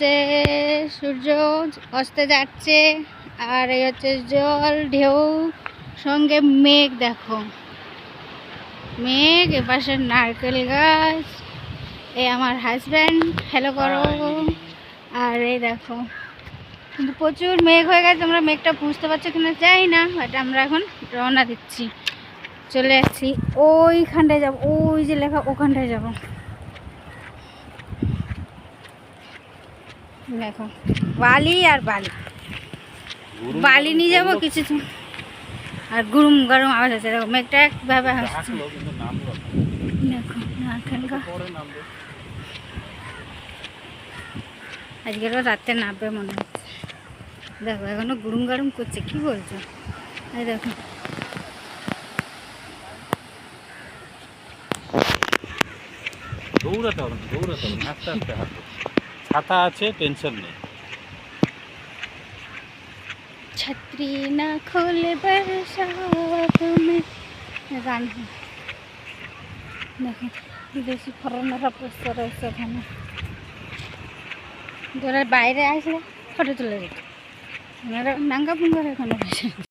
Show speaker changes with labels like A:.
A: হচ্ছে সূর্য অস্তে যাচ্ছে আর এই হচ্ছে জল ঢেউ সঙ্গে মেঘ দেখো। মেঘ এপাশে নারকেল গাছ এই আমার হাজব্যান্ড হ্যালো করো। আর এই দেখো কিন্তু প্রচুর মেঘ হয়ে গেছে আমরা মেঘটা বুঝতে পারছ কিনা যাই না বাট আমরা এখন রওনা দিচ্ছি। চলে আসছি ওইখানটায় যাব ওই যে লেখা ওখানটায় যাব। দেখো, বালি আর বালি। বালি নিয়ে যাব কিছু আর গুরুম, গরম আওয়াজ আছে দেখো, মেঘটা একভাবে হাসছে দেখো নারকেল গাছ রাতে নামবে মনে হচ্ছে। দেখো, এখনও গুরুম, গরম করছে, কি বলছো? এই দেখো।
B: দৌড়াতে হবে দৌড়াতে হবে আস্তে আস্তে হাঁটো ছাতা আছে টেনশন নেই
A: छतरी ना खोले बरसात में গান হয়। দেখো বিদেশি ফরেনাররা বসে রয়েছে এখানে যারা বাইরে আসলে ফটো তুলে যেত ওনারা নাঙ্গা পুঙ্গার এখানে বসে